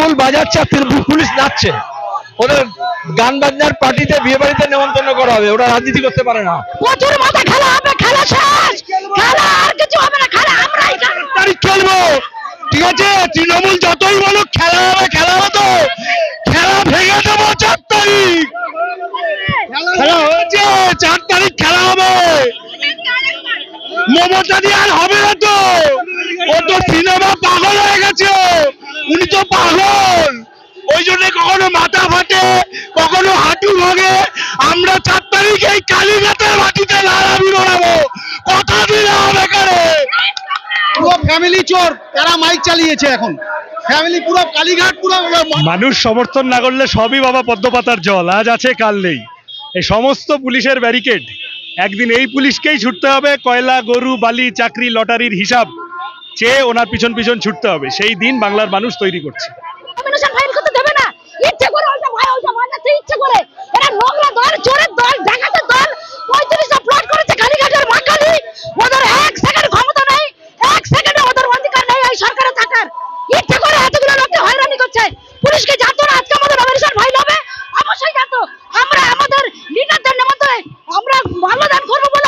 তৃণমূল বাজাচ্ছে আর তৃণমূল পুলিশ নাচছে। ওদের গান বাজনার পার্টিতে বিয়ে বাড়িতে নেমন্তন্ন করা হবে। ওরা রাজনীতি করতে পারে না। প্রচুর মাথা খেলা হবে খেলা শেষ! খেলা আর কিছু হবে না খেলা আমরাই। তারিখ খেলব। ঠিক আছে? তৃণমূল যতই বলো খেলা হবে খেলা হবে। তো খেলা ভেঙে দেবো চার তারিখ। খেলা হয়েছে চার তারিখ খেলা হবে। মমতা দিয়ে আর হবে না তো। ও তো সিনেমা পাগল হয়ে গেছে। উনি তো পাগল। ওই জন্য কখনো মাথা ফাটে কখনো হাঁটু ভাঙে। আমরা চার তারিখ এই কালীঘাটের মাটিতে লাড়াবি ওড়াবো কথা দিলাম এখানে পুরো ফ্যামিলি চোর তারা মাইক চালিয়েছে এখন। ফ্যামিলি পুরো কালীঘাট পুরো মানুষ সমর্থন না করলে সবই বাবা পদ্মপাতার জল। আজ আছে কাল নেই। এই সমস্ত পুলিশের ব্যারিকেড একদিন এই পুলিশকেই ছুটতে হবে। কয়লা গরু বালি চাকরি লটারির হিসাব। চেয়ে ওনার পিছন পিছন ছুটতে হবে। সেই দিন বাংলার মানুষ তৈরি করছে। নমিনেশন ফাইল করব দেবে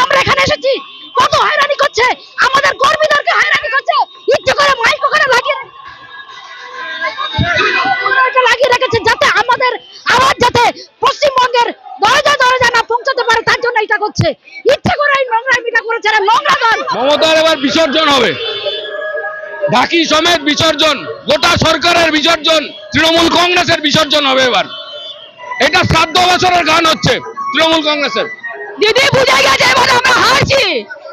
আমরা এখানে এসেছি। কত হয়রানি করছে। আমাদের ইচ্ছে দরজা দরজা না পৌঁছাতে পারে তার জন্য এটা করছে। ইচ্ছে করে এই নোংরা মিটা করেছে নোংরা দল। মমতার এবার বিসর্জন হবে। ঢাকি সমেত বিসর্জন গোটা সরকারের বিসর্জন তৃণমূল কংগ্রেসের বিসর্জন হবে এবার। এটা শ্রাদ্ধ বছরের গান হচ্ছে তৃণমূল কংগ্রেসের। দিদি বুঝে গেছে এবার আমরা হারছি।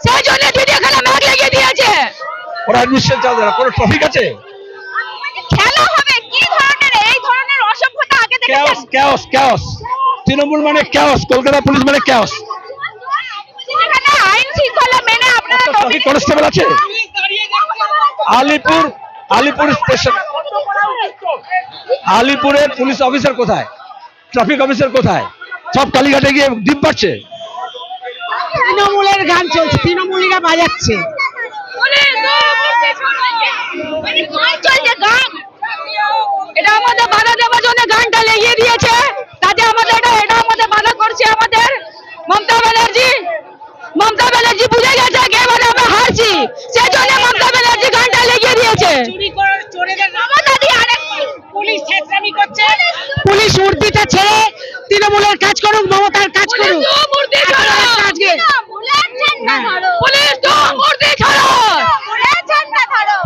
সেই জন্য দিদি এখানে ম্যাগ লাগিয়ে দিয়েছে। ওরা অ্যাডমিশন চালবে না কোনো ট্রফিক আছে? খেলা হবে কি ধরনের এই ধরনের অসভ্যতা আগে ক্যাওস ক্যাওস ক্যাওস তৃণমূল মানে ক্যাওস কলকাতা পুলিশ মানে ক্যাওস মেনে কনস্টেবল আছে? আলিপুর আলিপুর স্টেশন। আলিপুরের পুলিশ অফিসার কোথায়? ট্রাফিক অফিসার কোথায়? সব কালীঘাটে গিয়ে ডিপ পাচ্ছে তৃণমূলের গান চলছে তৃণমূলীরা বাজাচ্ছে চলছে গান এটা আমাদের বাধা দেওয়ার জন্য গানটা লেগিয়ে দিয়েছে তাতে আমাদের এটা এটা আমাদের বাধা করছে আমাদের মমতা ব্যানার্জি মমতা ব্যানার্জি বুঝে গেছে যে এবারে আমরা হারছি সেই জন্য মমতা ব্যানার্জি গানটা লেগিয়ে দিয়েছে চুরি করে চোরেদের মমতা দি আরেক পুলিশ ছেত্রামি করছে পুলিশ উর্দিটা ছেড়ে তৃণমূলের কাজ করুক মমতার কাজ করুক মূর্তি এখন ছাড়ো একটা আজকে পুলিশ তো মূর্তি ছাড়ো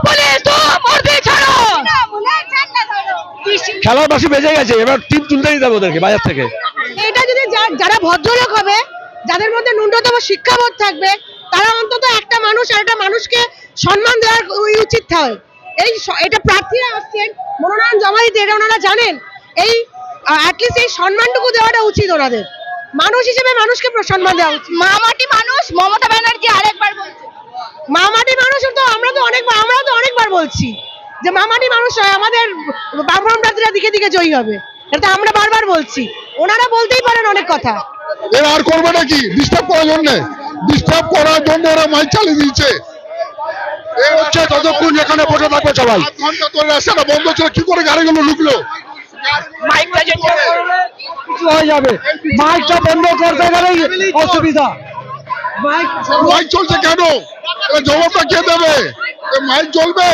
পুলিশ তো মূর্তি ছাড়ো খেলার বাসি বেজে গেছে এবার টিম তুলতে দিতে হবে ওদেরকে বাজার থেকে। এটা যদি যারা ভদ্রলোক হবে যাদের মধ্যে ন্যূনতম শিক্ষাবোধ থাকবে তারা অন্তত একটা মানুষ আর একটা মানুষকে সম্মান দেওয়ার উচিত হয়। এই এটা প্রার্থীরা আসছেন মনোনয়ন জমা দিতে এটা ওনারা জানেন। এই অ্যাটলিস্ট এই সম্মানটুকু দেওয়াটা উচিত ওনাদের। মানুষ হিসেবে মানুষকে সম্মান দেওয়া উচিত। মামাটি মানুষ মমতা ব্যানার্জি আরেকবার বলছে। মামাটি মানুষ তো আমরা তো অনেকবার আমরা তো অনেকবার বলছি। যে মামাটি মানুষ হয়, আমাদের বামফ্রম প্রার্থীরা দিকে দিকে জয়ী হবে। এটা আমরা বারবার বলছি। ওনারা বলতেই পারেন অনেক কথা। এরা আর করবে নাকি ডিস্টার্ব করার জন্য। ডিস্টার্ব করার জন্য ওরা মাইক চালিয়ে দিয়েছে। এ হচ্ছে ততক্ষণ যেখানে বসে থাকবে সবাই। ঘণ্টা ধরে রাস্তাটা বন্ধ ছিল কি করে গাড়িগুলো লুকলো? কিছু হয়ে যাবে। মাইকটা বন্ধ করতে গেলেই অসুবিধা। মাইক মাইক চলছে কেন? জবাবটা কে দেবে? মাইক চলবে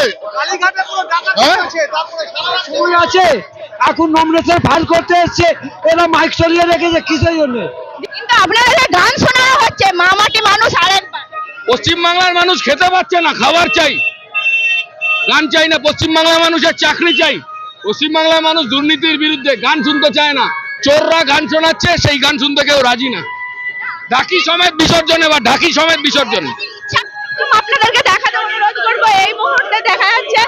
সময় আছে। এখন ফাইল করতে এসছে। এরা মাইক সরিয়ে রেখেছে কিসের জন্য? কিন্তু আপনাদের গান শোনানো হচ্ছে মামাটি মানুষ আরেকবার পশ্চিমবাংলার মানুষ খেতে পাচ্ছে না খাবার চাই। গান চাই না পশ্চিমবাংলার মানুষের চাকরি চাই। পশ্চিমবাংলার মানুষ দুর্নীতির বিরুদ্ধে গান শুনতে চায় না। চোররা গান শোনাচ্ছে সেই গান শুনতে কেউ রাজি না। ঢাকি সমেত বিসর্জন এবার ঢাকি সমেত বিসর্জন। আপনাদেরকে দেখাতে অনুরোধ করব, এই মুহূর্তে দেখা যাচ্ছে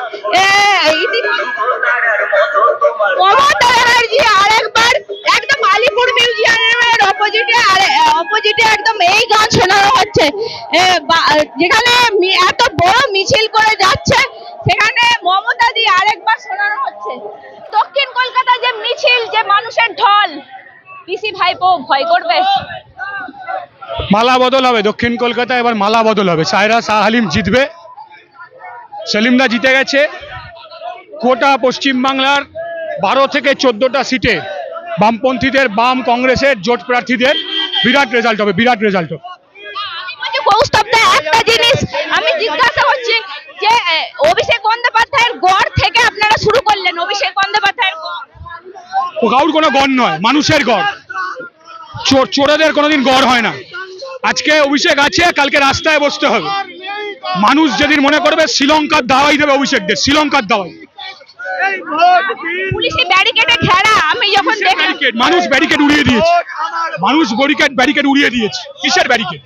মমতা ব্যানার্জি আরেকবার একদম আলিপুর মিউজিয়ামের অপোজিটে অপোজিটে একদম এই গান শোনানো হচ্ছে। যেখানে এত বড় মিছিল করে যাচ্ছে, সেখানে মমতা দি আরেকবার শোনানো হচ্ছে। দক্ষিণ কলকাতা যে মিছিল, যে মানুষের ঢল পিসি ভাইপো ভয় করবে। মালা বদল হবে দক্ষিণ কলকাতা এবার মালা বদল হবে। সায়রা শাহ হালিম জিতবে। সেলিমদা জিতে গেছে। গোটা পশ্চিমবাংলার বারো থেকে চোদ্দটা সিটে বামপন্থীদের বাম কংগ্রেসের জোট প্রার্থীদের বিরাট রেজাল্ট হবে বিরাট রেজাল্ট হবে। একটা জিনিস আমি জিজ্ঞাসা করছি যে অভিষেক বন্দ্যোপাধ্যায়ের গড় থেকে আপনারা শুরু করলেন অভিষেক বন্দ্যোপাধ্যায়ের গড়। কাউর কোনো গড় নয় মানুষের গড়। চোর চোরেদের কোনোদিন গড় হয় না। আজকে অভিষেক আছে কালকে রাস্তায় বসতে হবে। মানুষ যেদিন মনে করবে শ্রীলঙ্কার দাওয়াই দেবে অভিষেকদের শ্রীলঙ্কার দাওয়াই। মানুষ ব্যারিকেড উড়িয়ে দিয়েছে। মানুষ ব্যারিকেড ব্যারিকেড উড়িয়ে দিয়েছে। কিসের ব্যারিকেড?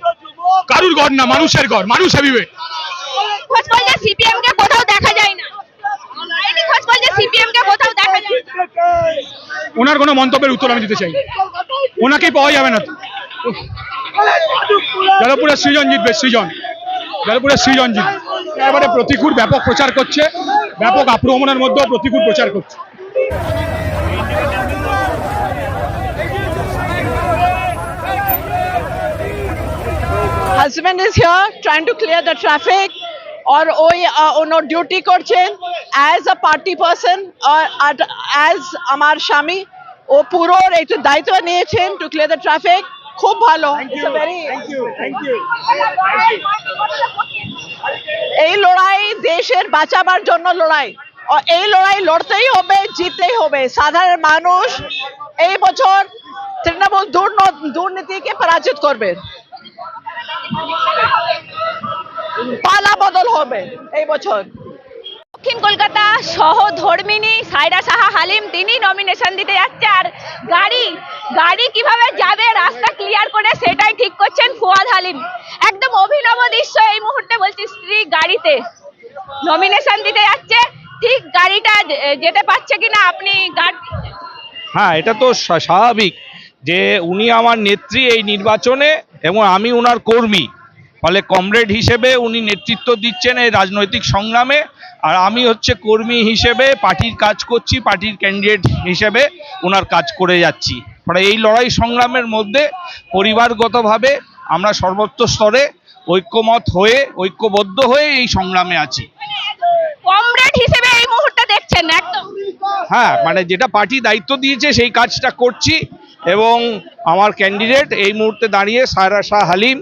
কারুর গড় না মানুষের গড় মানুষ হেবিবে খোঁজ করলে সিপিএম কে কোথাও দেখা যায় না আইনি খোঁজ করলে সিপিএম কে কোথাও দেখা যায় না ওনার কোনো মন্তব্যের উত্তর আমি দিতে চাই। ওনাকেই পাওয়া যাবে না যাদবপুরের সৃজন জিতবে, সৃজন। যাদবপুরের সৃজন জিতবে। এবারে প্রতিকূল ব্যাপক প্রচার করছে, ব্যাপক আক্রমণের মধ্যেও প্রতিকূল প্রচার করছে। Husband is here trying to clear the traffic और ওই ওনার ডিউটি করছেন। As a party person as আমার স্বামী ও পুরো একটু দায়িত্ব নিয়েছেন টু ক্লিয়ার দ্য ট্রাফিক খুব ভালো। এই লড়াই দেশের বাঁচাবার জন্য লড়াই। এই লড়াই লড়তেই হবে জিততেই হবে। সাধারণ মানুষ এই বছর তৃণমূল দুর্নীতিকে পরাজিত করবে। পালা বদল হবে এই বছর। দক্ষিণ কলকাতা সহধর্মিনী সাইরা সাহা হালিম, তিনি নমিনেশন দিতে যাচ্ছে। আর গাড়ি গাড়ি কীভাবে যাবে, রাস্তা ক্লিয়ার করে সেটাই ঠিক করছেন ফুয়াদ হালিম। একদম অভিনব দৃশ্য এই মুহূর্তে বলছি স্ত্রী গাড়িতে নমিনেশন দিতে যাচ্ছে। ঠিক গাড়িটা যেতে পারছে কিনা আপনি হ্যাঁ এটা তো স্বা- স্বাভাবিক যে উনি আমার নেত্রী এই নির্বাচনে এবং আমি ওনার কর্মী। ফলে কমরেড হিসেবে উনি নেতৃত্ব দিচ্ছেন এই রাজনৈতিক সংগ্রামে। আর আমি হচ্ছে কর্মী হিসেবে পার্টির কাজ করছি পার্টির ক্যান্ডিডেট হিসেবে ওনার কাজ করে যাচ্ছি। ফলে এই লড়াই সংগ্রামের মধ্যে পরিবারগতভাবে আমরা সর্বোচ্চ স্তরে ঐক্যমত হয়ে ঐক্যবদ্ধ হয়ে এই সংগ্রামে আছি। কমরেড হিসেবে এই মুহূর্তে দেখছেন একদম। হ্যাঁ মানে যেটা পার্টি দায়িত্ব দিয়েছে সেই কাজটা করছি এবং আমার ক্যান্ডিডেট এই মুহূর্তে দাঁড়িয়ে সায়রা শাহ হালিম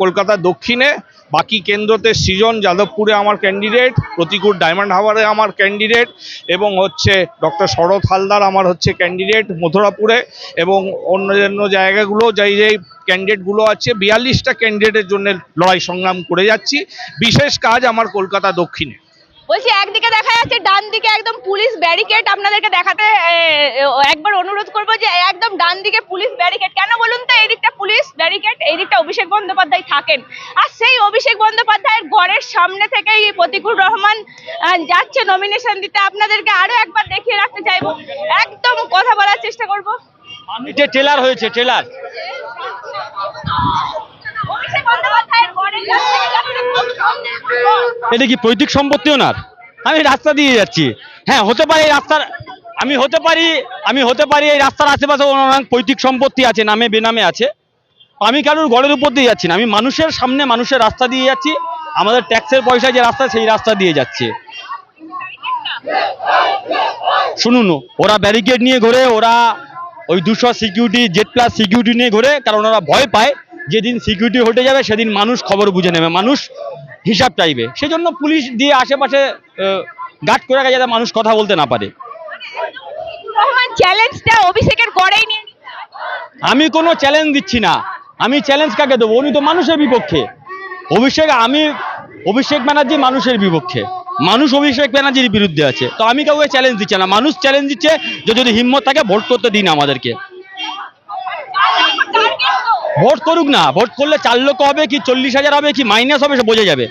কলকাতা দক্ষিণে, বাকি কেন্দ্রতে সৃজন যাদবপুরে আমার ক্যান্ডিডেট প্রতিকূল ডায়মন্ড হাওয়ারে আমার ক্যান্ডিডেট এবং হচ্ছে ডক্টর শরৎ হালদার আমার হচ্ছে ক্যান্ডিডেট মথুরাপুরে, এবং অন্যান্য জায়গাগুলো যাই যেই ক্যান্ডিডেটগুলো আছে, বিয়াল্লিশটা ক্যান্ডিডেটের জন্য লড়াই সংগ্রাম করে যাচ্ছি। বিশেষ কাজ আমার কলকাতা দক্ষিণে। বলছি, একদিকে দেখা যাচ্ছে ডান দিকে একদম পুলিশ ব্যারিকেড। আপনাদেরকে দেখাতে একবার অনুরোধ করব যে, একদম ডান দিকে পুলিশ ব্যারিকেড। কেন বলুন তো এই দিকটা পুলিশ ব্যারিকেড এই দিকটা অভিষেক বন্দ্যোপাধ্যায় থাকেন। আর সেই অভিষেক বন্দ্যোপাধ্যায়ের ঘরের সামনে থেকেই প্রতিকুল রহমান যাচ্ছে নমিনেশন দিতে। আপনাদেরকে আরও একবার দেখিয়ে রাখতে চাইব। একদম কথা বলার চেষ্টা করব। যে ট্রেলার হয়েছে ট্রেলার এটা কি পৈতৃক সম্পত্তি ওনার? আমি রাস্তা দিয়ে যাচ্ছি। হ্যাঁ হতে পারে এই রাস্তার আমি হতে পারি, আমি হতে পারি এই রাস্তার আশেপাশে ওনার পৈতৃক সম্পত্তি আছে, নামে বেনামে আছে। আমি কারোর ঘরের উপর দিয়ে যাচ্ছি না। আমি মানুষের সামনে মানুষের রাস্তা দিয়ে যাচ্ছি। আমাদের ট্যাক্সের পয়সা যে রাস্তা, সেই রাস্তা দিয়ে যাচ্ছে। শুনুন, ওরা ব্যারিকেড নিয়ে ঘোরে, ওরা ওই দুশো সিকিউরিটি জেড প্লাস সিকিউরিটি নিয়ে ঘোরে, কারণ ওরা ভয় পায়। যেদিন সিকিউরিটি হটে যাবে সেদিন মানুষ খবর বুঝে নেবে মানুষ হিসাব চাইবে। সেজন্য পুলিশ দিয়ে আশেপাশে গার্ড করে রাখা যাতে মানুষ কথা বলতে না পারে। চ্যালেঞ্জটা অভিষেকের আমি কোনো চ্যালেঞ্জ দিচ্ছি না। আমি চ্যালেঞ্জ কাকে দেবো? উনি তো মানুষের বিপক্ষে। অভিষেক আমি অভিষেক ব্যানার্জি মানুষের বিপক্ষে। মানুষ অভিষেক ব্যানার্জির বিরুদ্ধে আছে। তো আমি কাউকে চ্যালেঞ্জ দিচ্ছি না। মানুষ চ্যালেঞ্জ দিচ্ছে যে যদি হিম্মত থাকে ভোট করতে দিন আমাদেরকে। ভোট করুক না, ভোট করলে চার লক্ষ হবে কি চল্লিশ হাজার হবে কি মাইনাস হবে সে বোঝা যাবে।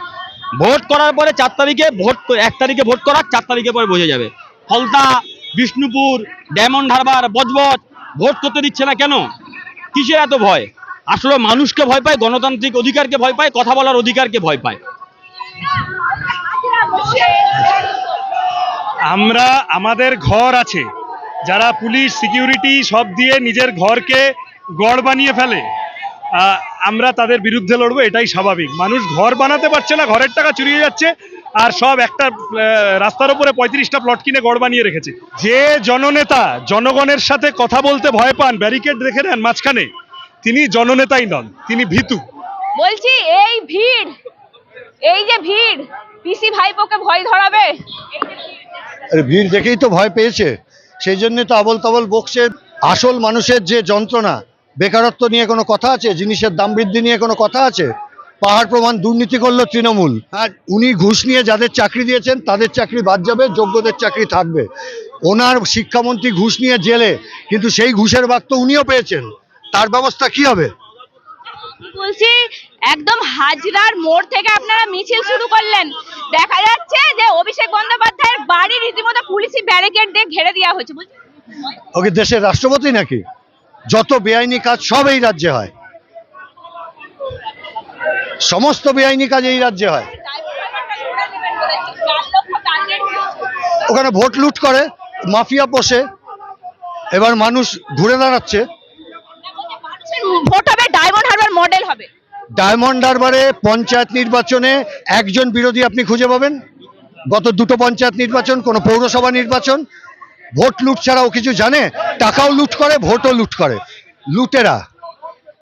ভোট করার পরে চার তারিখে ভোট এক তারিখে ভোট করার চার তারিখে পরে বোঝা যাবে। Falta, Bishnupur, Diamond Harbour, Budge Budge, vote করতে দিচ্ছে না কেন? কিসের এত ভয়? আসলে মানুষকে ভয় পায়, গণতান্ত্রিক অধিকারকে ভয় পায়, কথা বলার অধিকারকে ভয় পায়। আমরা, আমাদের ঘর আছে। যারা পুলিশ, সিকিউরিটি সব দিয়ে নিজের ঘরকে গড় বানিয়ে ফেলে। আমরা তাদের বিরুদ্ধে লড়বো এটাই স্বাভাবিক। মানুষ ঘর বানাতে পারছে না ঘরের টাকা চুরিয়ে যাচ্ছে আর সব একটা রাস্তার উপরে পঁয়ত্রিশটা প্লট কিনে গড় বানিয়ে রেখেছে। যে জননেতা জনগণের সাথে কথা বলতে ভয় পান ব্যারিকেড রেখে নেন মাঝখানে তিনি জননেতাই নন তিনি ভীতু। বলছি এই ভিড় এই যে ভিড় পিসি ভাইপোকে ভয় ধরাবে? ভিড় দেখেই তো ভয় পেয়েছে সেই জন্য তো আবল তাবল বকছে। আসল মানুষের যে যন্ত্রণা বেকারত্ব নিয়ে কোনো কথা আছে? জিনিসের দাম বৃদ্ধি নিয়ে কোনো কথা আছে? পাহাড় প্রমাণ দুর্নীতি করল তৃণমূল। আর উনি ঘুষ নিয়ে যাদের চাকরি দিয়েছেন তাদের চাকরি বাদ যাবে যোগ্যদের চাকরি থাকবে। ওনার শিক্ষামন্ত্রী ঘুষ নিয়ে জেলে কিন্তু সেই ঘুষের তো উনিও পেয়েছেন। তার ব্যবস্থা কি হবে? বলছি একদম হাজরার মোড় থেকে আপনারা মিছিল শুরু করলেন। দেখা যাচ্ছে যে অভিষেক বন্দ্যোপাধ্যায়ের বাড়ি রীতিমতো পুলিশি ব্যারিকেড দিয়ে ঘিরে দেওয়া হয়েছে। ওকে দেশের রাষ্ট্রপতি নাকি? যত বেআইনি কাজ সব এই রাজ্যে হয়। সমস্ত বেআইনি কাজ এই রাজ্যে হয়। ওখানে ভোট লুট করে মাফিয়া পোষে এবার মানুষ ঘুরে দাঁড়াচ্ছে। ভোট হবে ডায়মন্ড হারবার মডেল হবে। ডায়মন্ড হারবারে পঞ্চায়েত নির্বাচনে একজন বিরোধী আপনি খুঁজে পাবেন। গত দুটো পঞ্চায়েত নির্বাচন কোনো পৌরসভা নির্বাচন ভোট লুট ছাড়া ও কিছু জানে? টাকাও লুট করে ভোটও লুট করে। লুটেরা।